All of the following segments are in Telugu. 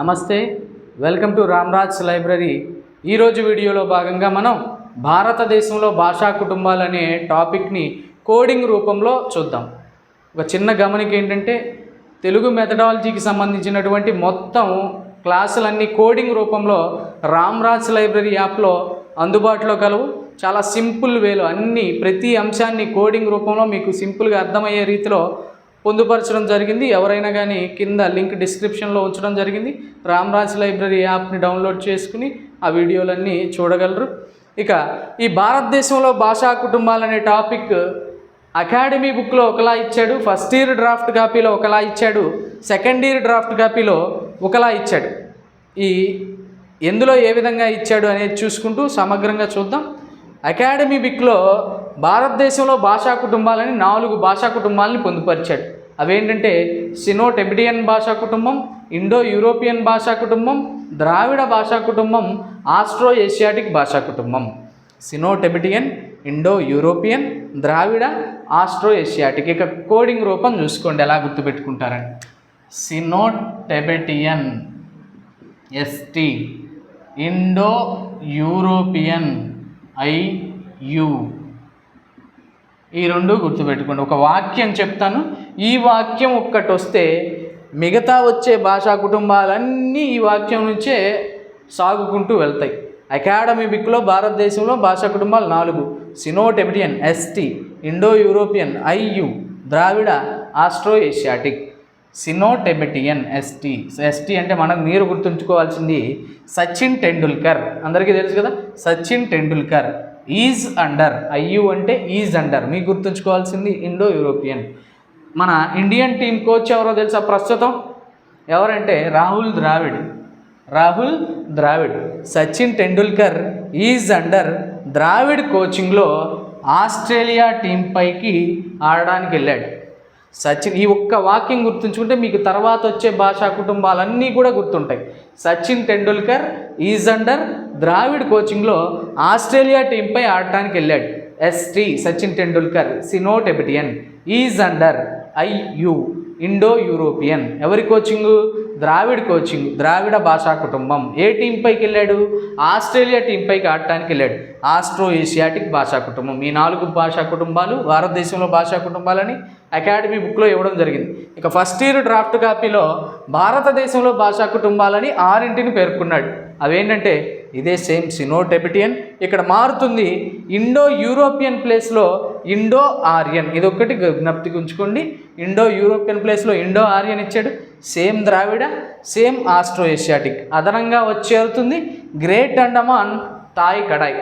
నమస్తే వెల్కమ్ టు రామ్రాజ్ లైబ్రరీ. ఈరోజు వీడియోలో భాగంగా మనం భారతదేశంలో భాషా కుటుంబాలు అనే టాపిక్ని కోడింగ్ రూపంలో చూద్దాం. ఒక చిన్న గమనిక ఏంటంటే తెలుగు మెథడాలజీకి సంబంధించినటువంటి మొత్తం క్లాసులన్నీ కోడింగ్ రూపంలో రామ్రాజ్ లైబ్రరీ యాప్లో అందుబాటులో కలవు. చాలా సింపుల్ వేలో అన్ని ప్రతి అంశాన్ని కోడింగ్ రూపంలో మీకు సింపుల్గా అర్థమయ్యే రీతిలో పొందుపరచడం జరిగింది. ఎవరైనా కానీ కింద లింక్ డిస్క్రిప్షన్లో ఉంచడం జరిగింది. రామ్రాజ్ లైబ్రరీ యాప్ని డౌన్లోడ్ చేసుకుని ఆ వీడియోలన్నీ చూడగలరు. ఇక ఈ భారతదేశంలో భాషా కుటుంబాలు అనే టాపిక్ అకాడమీ బుక్లో ఒకలా ఇచ్చాడు. ఫస్ట్ ఇయర్ డ్రాఫ్ట్ కాపీలో ఒకలా ఇచ్చాడు. సెకండ్ ఇయర్ డ్రాఫ్ట్ కాపీలో ఒకలా ఇచ్చాడు. ఈ ఎందులో ఏ విధంగా ఇచ్చాడు అనేది చూసుకుంటూ సమగ్రంగా చూద్దాం. అకాడమీ బిక్లో భారతదేశంలో భాషా కుటుంబాలని నాలుగు భాషా కుటుంబాలని పొందుపరిచాడు. అవేంటంటే సినో టెబిడియన్ భాషా కుటుంబం ఇండో యూరోపియన్ భాషా కుటుంబం ద్రావిడ భాషా కుటుంబం ఆస్ట్రో ఏషియాటిక్ భాషా కుటుంబం. Sino Tibetan Indo European Dravida Austro Asiatic ఇక కోడింగ్ రూపం చూసుకోండి ఎలా గుర్తుపెట్టుకుంటారని. Sino Tibetan ST Indo European IU ఈ రెండు గుర్తుపెట్టుకోండి. ఒక వాక్యం చెప్తాను. ఈ వాక్యం ఒక్కటి వస్తే మిగతా వచ్చే భాషా కుటుంబాలన్నీ ఈ వాక్యం నుంచే సాగుకుంటూ వెళ్తాయి. అకాడమీ బిక్లో భారతదేశంలో భాషా కుటుంబాలు నాలుగు. Sino Tibetan ST Indo European I U Dravida Austro Asiatic Sino Tibetan ST. ST అంటే మనం మీరు గుర్తుంచుకోవాల్సింది సచిన్ టెండూల్కర్. అందరికీ తెలుసు కదా? Sachin Tendulkar. Is under. I U అంటే ఈజ్ అండర్. మీకు గుర్తుంచుకోవాల్సింది ఇండో యూరోపియన్ మన ఇండియన్ టీం కోచ్ ఎవరో తెలుసా ప్రస్తుతం? ఎవరంటే Rahul Dravid. Rahul Dravid. Sachin Tendulkar is under. Dravid కోచింగ్లో ఆస్ట్రేలియా టీం పైకి ఆడడానికి వెళ్ళాడు. సచిన్ ఈ ఒక్క వాక్యం గుర్తుంచుకుంటే మీకు తర్వాత వచ్చే భాషా కుటుంబాలన్నీ కూడా గుర్తుంటాయి. సచిన్ టెండూల్కర్ ఈజ్ అండర్ ద్రావిడ్ కోచింగ్లో ఆస్ట్రేలియా టీంపై ఆడటానికి వెళ్ళాడు. ST Sachin Tendulkar Sino Tibetan is under IU Indo European ఎవరి కోచింగు ద్రావిడ్ కోచింగ్ ద్రావిడ భాషా కుటుంబం. ఏ టీం పైకి వెళ్ళాడు? ఆస్ట్రేలియా టీం పైకి ఆడటానికి వెళ్ళాడు. ఆస్ట్రో ఏషియాటిక్ భాషా కుటుంబం. ఈ నాలుగు భాషా కుటుంబాలు భారతదేశంలో భాషా కుటుంబాలని అకాడమీ బుక్లో ఇవ్వడం జరిగింది. ఇక ఫస్ట్ ఇయర్ డ్రాఫ్ట్ కాపీలో భారతదేశంలో భాషా కుటుంబాలని ఆరింటిని పేర్కొన్నాడు. అవేంటంటే ఇదే సేమ్ సినో టెబిటియన్ ఇక్కడ మారుతుంది ఇండో యూరోపియన్ ప్లేస్లో ఇండో ఆర్యన్ ఇది ఒక్కటి జ్ఞప్తికి ఉంచుకోండి. ఇండో యూరోపియన్ ప్లేస్లో ఇండో ఆర్యన్ ఇచ్చాడు. Same Dravida same Austro Asiatic అదనంగా వచ్చేరుతుంది great Andaman Tai Kadai.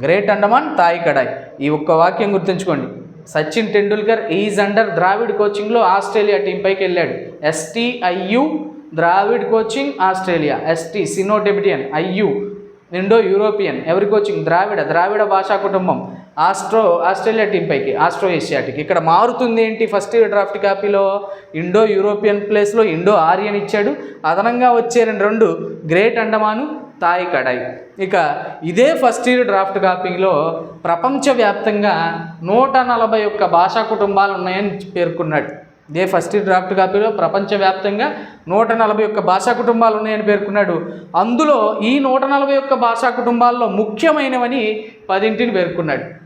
Great Andaman Tai Kadai. ఈ ఒక్క వాక్యం గుర్తుంచుకోండి. సచిన్ టెండూల్కర్ ఈజ్ అండర్ ద్రావిడ్ కోచింగ్లో ఆస్ట్రేలియా టీం పైకి వెళ్ళాడు. ST IU Dravid coaching Australia. ST Sino Tibetan IU Indo European ఎవరి కోచింగ్? ద్రావిడ ద్రావిడ భాషా కుటుంబం. ఆస్ట్రో ఆస్ట్రేలియా టీం పైకి ఆస్ట్రో ఏషియాటిక్. ఇక్కడ మారుతుంది ఏంటి? ఫస్ట్ డ్రాఫ్ట్ కాపీలో ఇండో యూరోపియన్ ప్లేస్లో ఇండో ఆర్యన్ ఇచ్చాడు. అదనంగా వచ్చే రెండు రెండు గ్రేట్ అండమాను తాయి కడాయి. ఇక ఇదే ఫస్ట్ ఇయర్ డ్రాఫ్ట్ కాపీలో ప్రపంచవ్యాప్తంగా నూట నలభై ఒక్క భాషా కుటుంబాలు ఉన్నాయని పేర్కొన్నాడు. ఇదే ఫస్ట్ ఇయర్ డ్రాఫ్ట్ కాపీలో ప్రపంచవ్యాప్తంగా నూట నలభై ఒక్క భాషా కుటుంబాలు ఉన్నాయని పేర్కొన్నాడు. అందులో ఈ నూట నలభై ఒక్క భాషా కుటుంబాల్లో ముఖ్యమైనవని పదింటిని పేర్కొన్నాడు.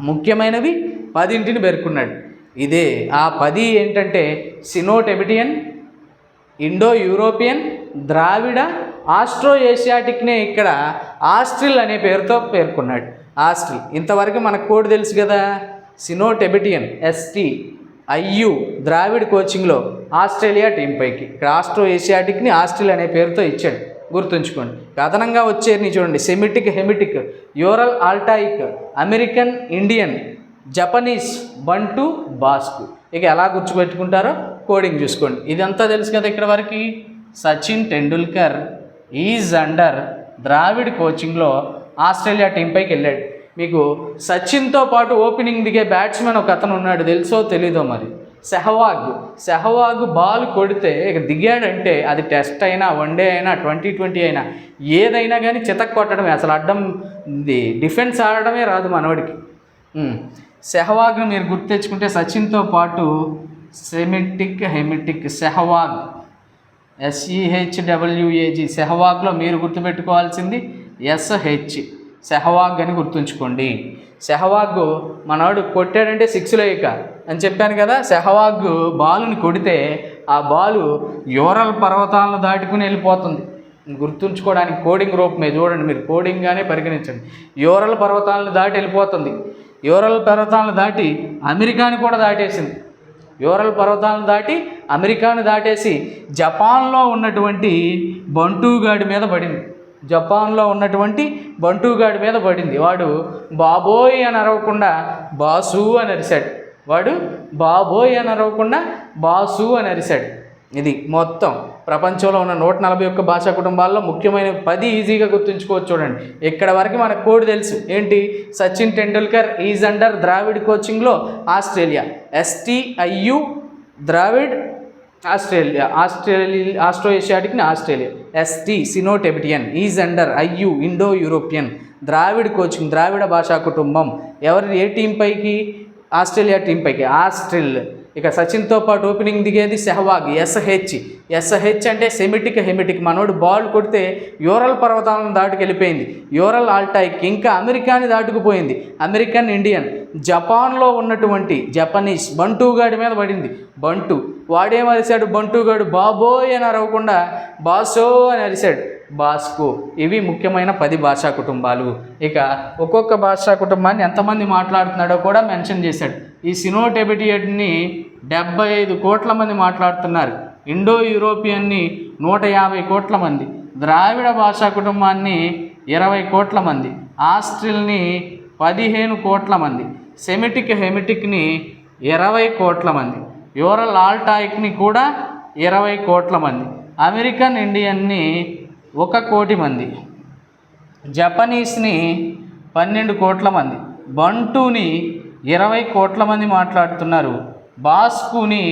ముఖ్యమైనవి పదింటిని పేర్కొన్నాడు. ఇదే ఆ పది ఏంటంటే Sino Tibetan Indo European Dravida Austro ఏషియాటిక్నే ఇక్కడ ఆస్ట్రిల్ అనే పేరుతో పేర్కొన్నాడు. ఆస్ట్రిల్. ఇంతవరకు మనకు కోడ్ తెలుసు కదా? Sino Tibetan ST I U Dravid కోచింగ్లో Australia team పైకి. ఇక్కడ ఆస్ట్రో ఏషియాటిక్ని ఆస్ట్రిల్ అనే పేరుతో ఇచ్చాడు. గుర్తుంచుకోండి. అదనంగా వచ్చేవి చూడండి Semitic Hamitic Ural Altaic American Indian Japanese Bantu Basque. ఇక ఎలా గుర్తుపెట్టుకుంటారో కోడింగ్ చూసుకోండి. ఇదంతా తెలుసు కదా ఇక్కడ వరకు? సచిన్ టెండూల్కర్ ఈజ్ అండర్ ద్రావిడ్ కోచింగ్లో ఆస్ట్రేలియా టీం పైకి వెళ్ళాడు. మీకు సచిన్తో పాటు ఓపెనింగ్ దిగే బ్యాట్స్మెన్ ఒక అతను ఉన్నాడు. తెలుసో తెలీదో మరి? సెహవాగ్. సెహవాగ్ బాల్ కొడితే ఇక దిగాడంటే అది టెస్ట్ అయినా వన్డే అయినా ట్వంటీ ట్వంటీ అయినా ఏదైనా కానీ చితక్ కొట్టడమే. అసలు అడ్డం డిఫెన్స్ ఆడడమే రాదు మనవాడికి సెహవాగ్ను మీరు గుర్తు తెచ్చుకుంటే సచిన్తో పాటు Semitic Hamitic Sehwag. S E H WAG సెహవాగ్లో మీరు గుర్తుపెట్టుకోవాల్సింది ఎస్హెచ్ సెహవాగ్ అని గుర్తుంచుకోండి. సెహవాగ్ మనవాడు కొట్టాడంటే సిక్స్లో ఇక. అని చెప్పాను కదా సెహవాగ్ బాలుని కొడితే ఆ బాలు యోరల్ పర్వతాలను దాటుకుని వెళ్ళిపోతుంది. గుర్తుంచుకోవడానికి కోడింగ్ రూపమే చూడండి మీరు కోడింగ్గానే పరిగణించండి. యోరల్ పర్వతాలను దాటి వెళ్ళిపోతుంది. యోరల్ పర్వతాలను దాటి అమెరికాని కూడా దాటేసింది. యోరల్ పర్వతాలను దాటి అమెరికాను దాటేసి జపాన్లో ఉన్నటువంటి బంటూగాడి మీద పడింది. జపాన్లో ఉన్నటువంటి బంటుగాడి మీద పడింది. వాడు బాబోయ్ అని అరవకుండా బాసు అని అరిశాడు. వాడు బాబోయ్ అని అరవకుండా బాసు అని అరిశాడు. ఇది మొత్తం ప్రపంచంలో ఉన్న నూట నలభై ఒక్క భాషా కుటుంబాల్లో ముఖ్యమైన పది ఈజీగా గుర్తుంచుకోవచ్చు చూడండి. ఇక్కడ వరకు మనకు కోడ్ తెలుసు. ఏంటి? సచిన్ టెండూల్కర్ ఈజ్ అండర్ ద్రావిడ్ కోచింగ్లో Australia. ఎస్టీఐయు Dravid Australia Australia astro ఏషియాటిక్ని Australia. ST Sino Tibetan is under IU Indo European Dravid coaching ద్రావిడ భాషా కుటుంబం. ఎవరి ఏ టీం పైకి? ఆస్ట్రేలియా టీం పైకి. ఆస్ట్రిల్. ఇక సచిన్తో పాటు opening దిగేది Sehwag S H S H అంటే సెమిటిక్ హెమిటిక్. మనోడు బాల్ కొడితే యూరల్ పర్వతాలను దాటుకెళ్ళిపోయింది. యూరల్ ఆల్టైక్ ఇంకా అమెరికాని దాటుకుపోయింది. American Indian. జపాన్లో ఉన్నటువంటి జపనీస్ బంటూగాడి మీద పడింది. బంటు. వాడేం అరిశాడు? బంటూగాడు బాబోయ్ అని అరవకుండా బాసో అని అరిశాడు. బాస్కో. ఇవి ముఖ్యమైన పది భాషా కుటుంబాలు. ఇక ఒక్కొక్క భాషా కుటుంబాన్ని ఎంతమంది మాట్లాడుతున్నాడో కూడా మెన్షన్ చేశాడు. ఈ సినోటెబిటియట్ని డెబ్బై ఐదు కోట్ల మంది మాట్లాడుతున్నారు. ఇండో యూరోపియన్ని నూట యాభై కోట్ల మంది. ద్రావిడ భాషా కుటుంబాన్ని ఇరవై కోట్ల మంది. ఆస్ట్రిల్ని పదిహేను కోట్ల మంది. సెమిటిక్ హెమిటిక్ని ఇరవై కోట్ల మంది. యూరల్ ఆల్టాయిక్ని కూడా ఇరవై కోట్ల మంది. అమెరికన్ ఇండియన్ని ఒక కోటి మంది. జపనీస్ని పన్నెండు కోట్ల మంది. బంటూని ఇరవై కోట్ల మంది మాట్లాడుతున్నారు. బాస్కుని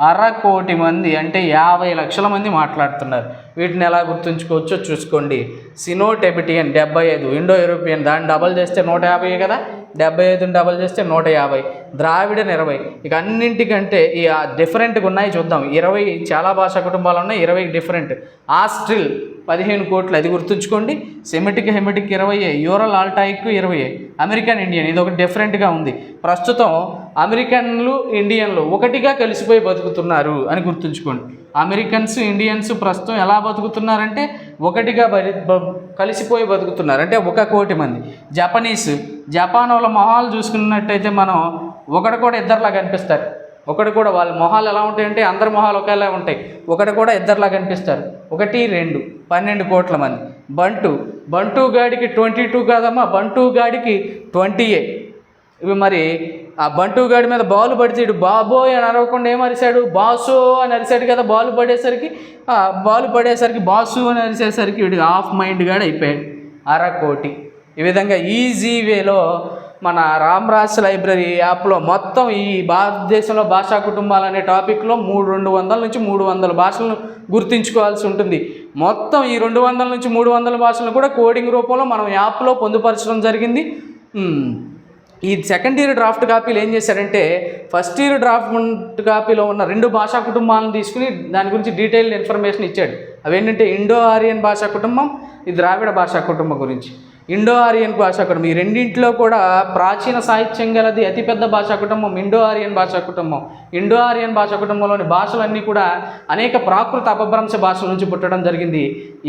అర కోటి మంది అంటే యాభై లక్షల మంది మాట్లాడుతున్నారు. వీటిని ఎలా గుర్తుంచుకోవచ్చో చూసుకోండి. సినో టెబిటియన్ డెబ్బై ఐదు ఇండో యూరోపియన్ దాన్ని డబల్ చేస్తే నూట యాభై కదా? డెబ్బై ఐదుని డబల్ చేస్తే నూట యాభై ద్రావిడన్ ఇరవై. ఇక అన్నింటికంటే ఈ డిఫరెంట్గా ఉన్నాయి చూద్దాం. ఇరవై చాలా భాషా కుటుంబాలు ఉన్నాయి ఇరవై డిఫరెంట్ ఆస్ట్రిల్ పదిహేను కోట్లు. అది గుర్తుంచుకోండి. సెమెటిక్ హెమెటిక్ ఇరవై యూరల్ ఆల్టాయిక్ ఇరవై అమెరికన్ ఇండియన్ ఇది ఒకటి డిఫరెంట్గా ఉంది. ప్రస్తుతం అమెరికన్లు ఇండియన్లు ఒకటిగా కలిసిపోయి బతుకుతున్నారు అని గుర్తుంచుకోండి. అమెరికన్స్ ఇండియన్స్ ప్రస్తుతం ఎలా బతుకుతున్నారంటే ఒకటిగా బ- కలిసిపోయి బతుకుతున్నారు. అంటే ఒక కోటి మంది. జపనీస్ జపాన్ వాళ్ళ మొహాలు చూసుకున్నట్టయితే మనం ఒకటి కూడా ఇద్దరులా కనిపిస్తారు ఒకటి కూడా వాళ్ళ మొహాలు ఎలా ఉంటాయంటే అందరి మొహాలు ఒకేలా ఉంటాయి. ఒకటి కూడా ఇద్దరులా కనిపిస్తారు. ఒకటి రెండు పన్నెండు కోట్ల మంది. బంటు బంటు గాడికి ట్వంటీ టూ కాదమ్మా బంటు గాడికి ట్వంటీ ఏ. ఇవి మరి ఆ బంటు గాడి మీద బాల్ పడిచాడు. బాబోయ్ అని అరవకుండా ఏం అరిశాడు? బాసు అని అరిశాడు కదా బాల్ పడేసరికి. బాలు బాల్ పడేసరికి బాసు అని అరిసేసరికి వీడు హాఫ్ మైండ్ గాడు అయిపోయాడు. అర కోటి ఈ విధంగా ఈజీ వేలో మన రామ్రాజ్ లైబ్రరీ యాప్లో మొత్తం ఈ భారతదేశంలో భాషా కుటుంబాలు అనే టాపిక్లో మూడు రెండు వందల నుంచి మూడు వందల భాషలను గుర్తుంచుకోవాల్సి ఉంటుంది. మొత్తం ఈ రెండు వందల నుంచి మూడు వందల భాషలను కూడా కోడింగ్ రూపంలో మనం యాప్లో పొందుపరచడం జరిగింది. ఈ సెకండ్ ఇయర్ డ్రాఫ్ట్ కాపీలు ఏం చేశారంటే ఫస్ట్ ఇయర్ డ్రాఫ్ట్ కాపీలో ఉన్న రెండు భాషా కుటుంబాలను తీసుకుని దాని గురించి డీటెయిల్డ్ ఇన్ఫర్మేషన్ ఇచ్చాడు. అవేంటంటే ఇండో ఆరియన్ భాషా కుటుంబం ఈ ద్రావిడ భాషా కుటుంబం గురించి. ఇండో ఆరియన్ భాషా కుటుంబం. ఈ రెండింటిలో కూడా ప్రాచీన సాహిత్యం గలది అతిపెద్ద భాషా కుటుంబం ఇండో ఆరియన్ భాషా కుటుంబం. ఇండో ఆరియన్ భాషా కుటుంబంలోని భాషలన్నీ కూడా అనేక ప్రాకృత అపభ్రంశ భాషల నుంచి పుట్టడం జరిగింది.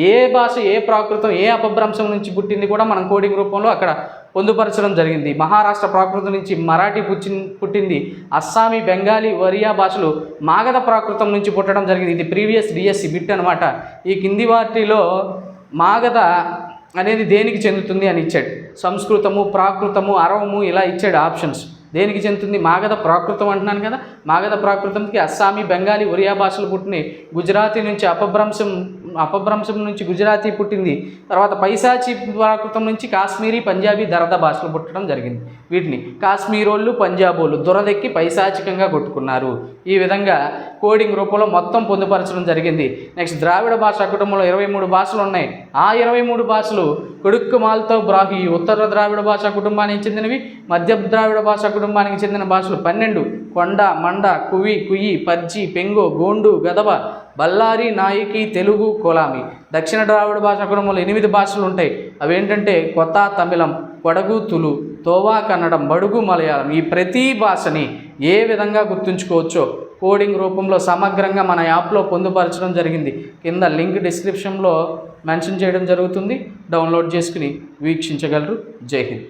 ఏ భాష ఏ ప్రాకృతం ఏ అపభ్రంశం నుంచి పుట్టింది కూడా మనం కోడింగ్ రూపంలో అక్కడ పొందుపరచడం జరిగింది. మహారాష్ట్ర ప్రాకృతం నుంచి మరాఠీ పుచ్చి పుట్టింది. అస్సామీ బెంగాలీ ఒరియా భాషలు మాగధ ప్రాకృతం నుంచి పుట్టడం జరిగింది. ఇది ప్రీవియస్ డిఎస్సి బిట్ అనమాట ఈ కింది వాటిలో మాగధ అనేది దేనికి చెందుతుంది అని ఇచ్చాడు. సంస్కృతము ప్రాకృతము అరవము ఇలా ఇచ్చాడు ఆప్షన్స్. దేనికి చెందుతుంది? మాగధ ప్రాకృతం అంటున్నాను కదా. మాగధ ప్రాకృతంకి అస్సామీ బెంగాలీ ఒరియా భాషలు పుట్టినాయి. గుజరాతీ నుంచి అపభ్రంశం అపభ్రంశం నుంచి గుజరాతీ పుట్టింది. తర్వాత పైశాచి ప్రాకృతం నుంచి కాశ్మీరీ పంజాబీ దరద భాషలు పుట్టడం జరిగింది. వీటిని కాశ్మీరోళ్ళు పంజాబోళ్ళు దురదెక్కి పైశాచికంగా కొట్టుకున్నారు. ఈ విధంగా కోడింగ్ రూపంలో మొత్తం పొందుపరచడం జరిగింది. నెక్స్ట్ ద్రావిడ భాషా కుటుంబంలో ఇరవై మూడు భాషలు ఉన్నాయి. ఆ ఇరవై మూడు భాషలు కొడుక్కు మాల్తో బ్రాహి ఉత్తర ద్రావిడ భాషా కుటుంబానికి చెందినవి మధ్య ద్రావిడ భాషా కుటుంబానికి చెందిన భాషలు పన్నెండు. కొండ మండ కువి కుయి పర్జి పెంగో గోండు గదబ బల్లారి నాయకి తెలుగు కోలామి. దక్షిణ ద్రావిడ భాషా కుటుంబంలో ఎనిమిది భాషలు ఉంటాయి. అవేంటంటే కొత్త తమిళం కొడగు తులు తోవా కన్నడం బడుగు మలయాళం. ఈ ప్రతి భాషని ఏ విధంగా గుర్తుంచుకోవచ్చో కోడింగ్ రూపంలో సమగ్రంగా మన యాప్లో పొందుపరచడం జరిగింది. కింద లింక్ డిస్క్రిప్షన్లో మెన్షన్ చేయడం జరుగుతుంది. డౌన్లోడ్ చేసుకుని వీక్షించగలరు. జై హింద్.